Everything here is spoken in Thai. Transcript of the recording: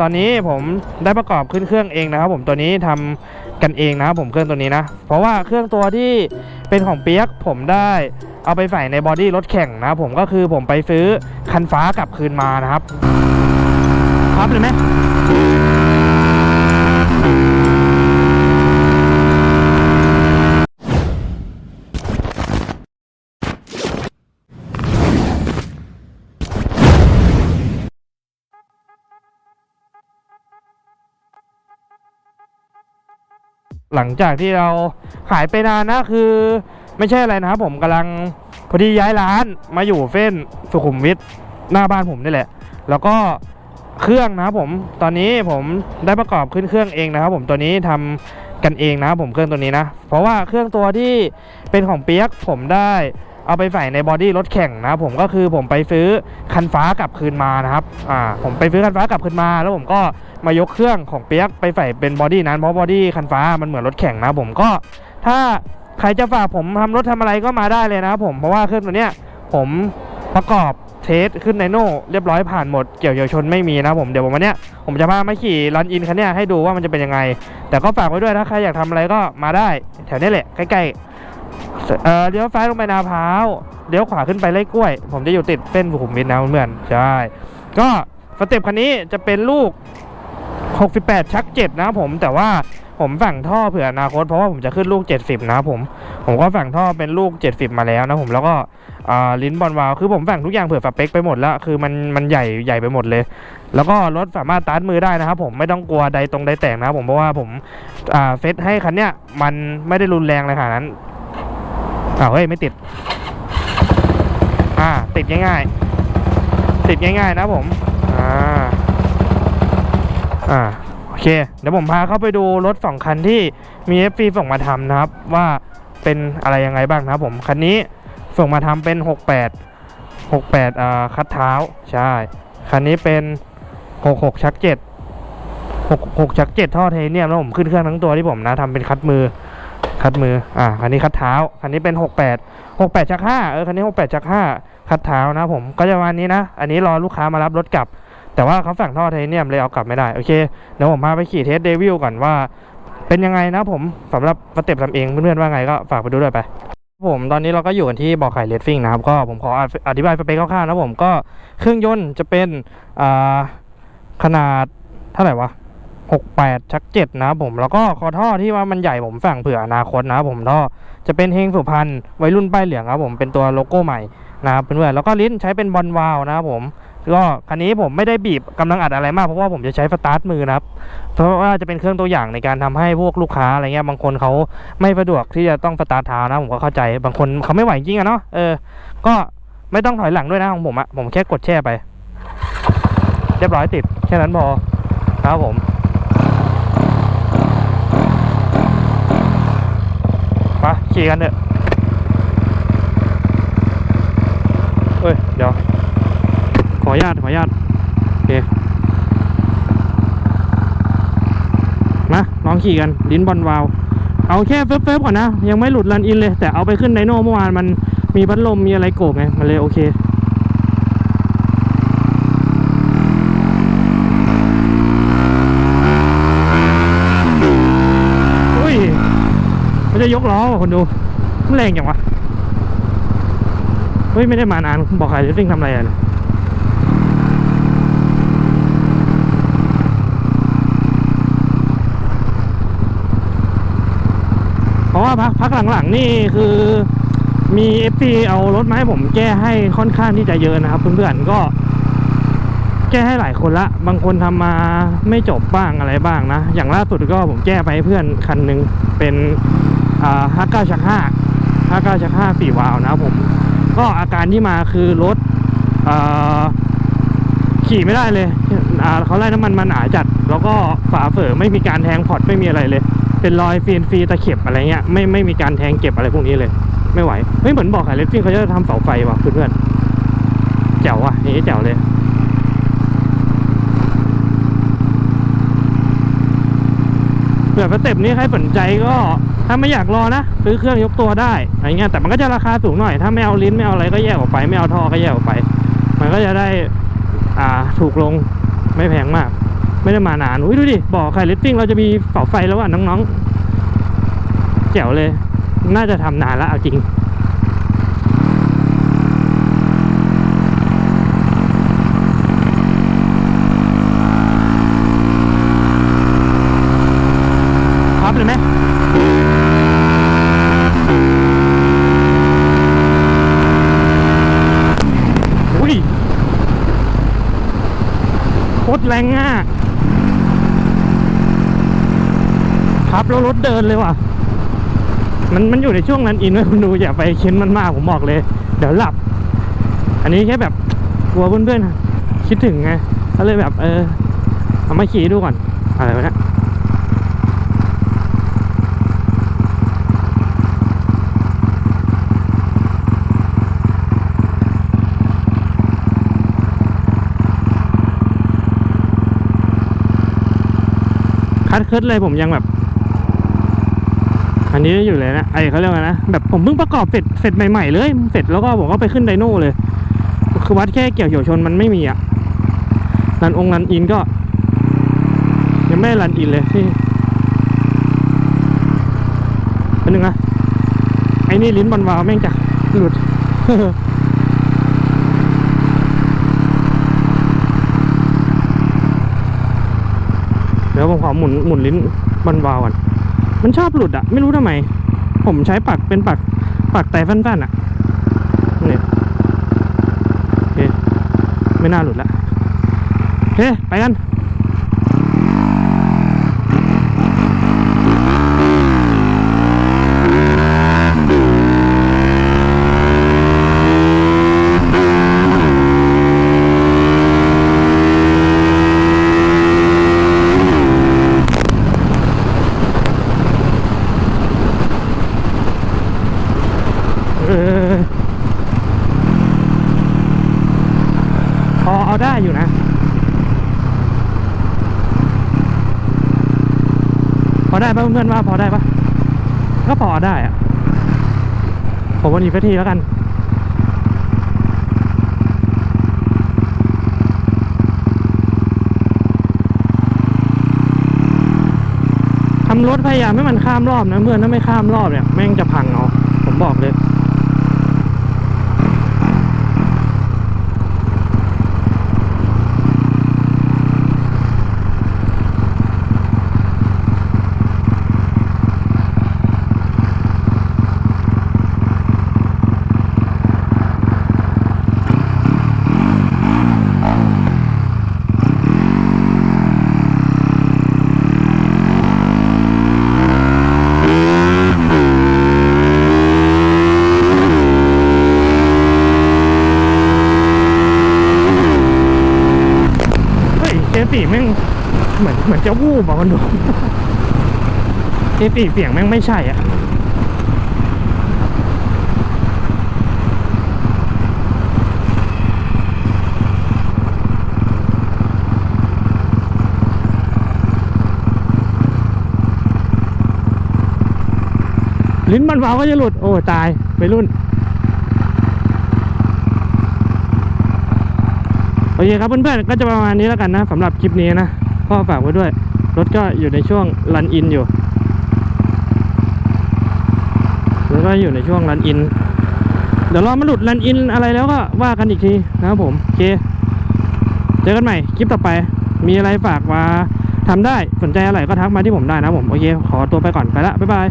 ตอนนี้ผมได้ประกอบขึ้นเครื่องเองนะครับ ผมตัวนี้ทำกันเองนะครับผมเครื่องตัวนี้นะ เพราะว่าเครื่องตัวที่เป็นของเปียกผมได้เอาไปใส่ในบอดี้รถแข่งนะผมก็คือผมไปซื้อคันฟ้ากลับคืนมานะครับ ครับเลยไหม หลังจากที่เราขายไปนานนะคือ ไม่ใช่อะไรนะครับผมกำลังพอดีย้ายร้านมาอยู่เฟ้นสุขุมวิทหน้าบ้านผมนี่แหละ แล้วก็เครื่องนะครับผมตอนนี้ผมได้ประกอบขึ้นเครื่องเองนะครับ ผมตัวนี้ทำกันเองนะครับผมเครื่องตัวนี้นะ เพราะว่าเครื่องตัวที่เป็นของเปียกผมได้ เอาไปใส่ในบอดี้รถแข่งนะครับผมก็คือผมไปซื้อคันฟ้ากลับคืนมานะครับอ่าผมไปซื้อคันฟ้ากลับคืนมา แล้วผมก็มายกเครื่องของเปียกไปใส่เป็นบอดี้นั้นเพราะบอดี้คันฟ้ามันเหมือนรถแข่งนะผมก็ ถ้าใครจะฝากผมทำรถทำอะไรก็มาได้เลยนะครับผมเพราะว่าเครื่องตัวเนี้ยผมประกอบเทสขึ้นในโน่เรียบร้อยผ่านหมดเกี่ยวเยาวชนไม่มีนะผมเดี๋ยวผมวันเนี้ยผมจะพามาขี่รันอินคันเนี้ยให้ดูว่ามันจะเป็นยังไง แต่ก็ฝากไว้ด้วยถ้าใครอยากทำอะไรก็มาได้ แถวนี้แหละใกล้ๆ เออเลี้ยวซ้ายลงไปนาพร้าวเลี้ยวขวาขึ้นไปไร่กล้วย ผมจะอยู่ติดเส้นสุขุมวิทนะเพื่อนใช่ ก็สเต็ปคันนี้จะเป็นลูก 68 ชัก 7 นะผมแต่ว่าผมสั่งท่อเผื่ออนาคตเพราะว่าผมจะขึ้นลูก 70 นะผมผมก็สั่งท่อเป็นลูก 70 มาแล้วนะผมแล้วก็ลิ้นบอลวาวคือผมสั่งทุกอย่างเผื่อสเปคไปหมดแล้วคือมันมันใหญ่ใหญ่ไปหมดเลย แล้วก็รถสามารถตัดมือได้นะครับผมไม่ต้องกลัวใดตรงใดแตกนะผมเพราะว่าผมเฟซให้คันเนี้ยมันไม่ได้รุนแรงเลยขนาดนั้น อ้าวเฮ้ยไม่ติด อ่า ติดง่ายๆ ติดง่ายๆนะผม อ่า อ่า โอเค เดี๋ยวผมพาเข้าไปดูรถสองคันที่มี FP ส่งมาทำนะครับ ว่าเป็นอะไรยังไงบ้างนะครับผม คันนี้ส่งมาทำเป็น 68 68อ่าคัดเท้า ใช่ คันนี้เป็น 66 ชัก7 66 ชัก7ท่อเทเนียมแล้วผมขึ้นเครื่องทั้งตัวที่ผมนะทำเป็นคัดมือ คัดมือ อ่า คันนี้คัดเท้า คันนี้เป็น 68 68ชัก5เออ คันนี้ 68ชัก5คัดเท้านะผม ก็จะประมาณนี้นะ อันนี้รอลูกค้ามารับรถกลับ แต่ว่าเขาสั่งท่อไทเทเนียมเลยเอากลับไม่ได้ โอเค เดี๋ยวผมพาไปขี่เทสเดวิลก่อนว่า เป็นยังไงนะผมสำหรับสเต็ปทำเองเพื่อนๆว่าไงก็ฝากไปดูด้วยไป ผมตอนนี้เราก็อยู่กันที่บ่อไข่เลดฟิงนะครับ ก็ผมขออธิบายสเปคคร่าวๆนะผม ก็เครื่องยนต์จะเป็น อ่า ขนาดเท่าไหร่วะ 68 ชัก 7 นะครับผมแล้วก็คอท่อที่ว่ามันใหญ่ผมสั่งเผื่ออนาคตนะครับผมท่อจะเป็นเฮงสุพรรณวัยรุ่นป้ายเหลืองครับผมเป็นตัวโลโก้ใหม่นะครับเพื่อนๆแล้วก็ลิ้นใช้เป็นบอลวาลวนะครับผมก็คันนี้ผมไม่ได้บีบกำลังอัดอะไรมากเพราะว่าผมจะใช้สตาร์ทมือนะครับ เพราะว่าจะเป็นเครื่องตัวอย่างในการทำให้พวกลูกค้าอะไรเงี้ยบางคนเขาไม่สะดวกที่จะต้องสตาร์ทเท้านะผมก็เข้าใจบางคนเขาไม่ไหวจริงอะเนาะเออก็ไม่ต้องถอยหลังด้วยนะของผมอะผมแค่กดแช่ไป เรียบร้อยติดแค่นั้นพอครับผมไป ขี่กันเถอะเอ้ย เดี๋ยว ขออนุญาต ขออนุญาต โอเค มาลองขี่กัน ลิ้นบอลวาลวเอาแค่เฟิบๆก่อนนะ ยังไม่หลุดรันอินเลย แต่เอาไปขึ้นไดโน่เมื่อวานมันมีพัดลมมีอะไรโกบไง มันเลยโอเค อุ้ย มันจะยกล้อคนดูมันแรงจังวะเฮ้ยไม่ได้มานานบอกใครจะซิ่งทำอะไรอะเพราะว่าพักพักหลังๆนี่คือมี FP เอารถมาให้ผมแก้ให้ค่อนข้างที่จะเยอะนะครับเพื่อนๆก็ แก้ให้หลายคนละ บางคนทำมาไม่จบบ้างอะไรบ้างนะ อย่างล่าสุดก็ผมแก้ไปเพื่อนคันหนึ่งเป็น อ่าฮักเก้าชักห้าฮักเก้าชักห้าสี่วาล์วนะครับผม ก็อาการที่มาคือรถขี่ไม่ได้เลยเขาไล่น้ำมันมาหนาจัด แล้วก็ฝาเฝอไม่มีการแทงพอร์ตไม่มีอะไรเลย เป็นรอยฟีนฟรีตะเข็บอะไรเงี้ยไม่ไม่มีการแทงเก็บอะไรพวกนี้เลย ไม่ไหวเฮ้ยเหมือนบอกขายเลฟฟิ้งเขาจะทำเสาไฟว่ะเพื่อนๆแจ๋วว่ะนี่แจ๋วเลย ผื่อสเต็ปนี้ใครสนใจก็ถ้าไม่อยากรอนะ ซื้อเครื่องยกตัวได้อะไรเงี้ยแต่มันก็จะราคาสูงหน่อย ถ้าไม่เอาลิ้นไม่เอาอะไรก็แยกออกไป ไม่เอาท่อก็แยกออกไป มันก็จะได้อ่าถูกลงไม่แพงมาก ไม่ได้มานานอุ้ยดูดิบ่อไข่เลตติ้งเราจะมีเสาไฟแล้วอะน้องๆแจ๋วเลย น่าจะทำนานแล้วเอาจริง เลยไหมอุ้ยโคตรแรงอะพับแล้วรถเดินเลยว่ะ มันมันอยู่ในช่วงนั้นอินไว้คุณดูอย่าไปเค้นมันมากผมบอกเลย เดี๋ยวหลับ อันนี้แค่แบบกลัวเพื่อนๆคิดถึงไงก็เลยแบบเออเอามาขี่ดูก่อนอะไรวะเนี่ย ดเคิร์ดเลยผมยังแบบ อันนี้อยู่เลยนะไอเขาเรียกว่านะแบบผมเพิ่งประกอบเสร็จเสร็จใหม่ๆเลยเสร็จแล้วก็ผมก็ไปขึ้นไดโน่เลย คือวัดแค่เกี่ยวเหี่ยวชนมันไม่มีอะรันองค์รันอินก็ ยังไม่รันอินเลยที่เป็นหนึ่งนะไอ้นี่ลิ้นบอลวาวแม่งจะหลุด ยวผมขอหมุนหมุนลิ้นบอลวาวก่อนมันชอบหลุดอะไม่รู้ทำไม ผมใช้ปักเป็นปักปักแต่ฟันๆอะเนี่ยโอเคไม่น่าหลุดละโอเคไปกัน พอเอาได้อยู่นะพอได้ปะเพื่อนว่าพอได้ปะก็พอได้อะผมวันนี้สักทีแล้วกันทำรถพยายามให้มันข้ามรอบนะเพื่อนถ้าไม่ข้ามรอบเนี่ยแม่งจะพังเอาผมบอกเลย เฮ้ยเจสี่แม่ง เหมือนเหมือนจะวูบอะมันดูเจสี่เสียงแม่งไม่ใช่อะลิ้นมันวาวก็จะหลุด โอ้ตาย ไปรุ่น โอเคครับเพื่อนๆ ก็จะประมาณนี้แล้วกันนะสำหรับคลิปนี้นะ พ่อฝากไว้ด้วย รถก็อยู่ในช่วงรันอินอยู่ แล้วก็อยู่ในช่วงรันอิน เดี๋ยวรอมาหลุดรันอินอะไรแล้วก็ว่ากันอีกทีนะครับผมโอเค เจอกันใหม่คลิปต่อไป มีอะไรฝากมาทำได้สนใจอะไรก็ทักมาที่ผมได้นะผม โอเค ขอตัวไปก่อนไปละบ๊ายบาย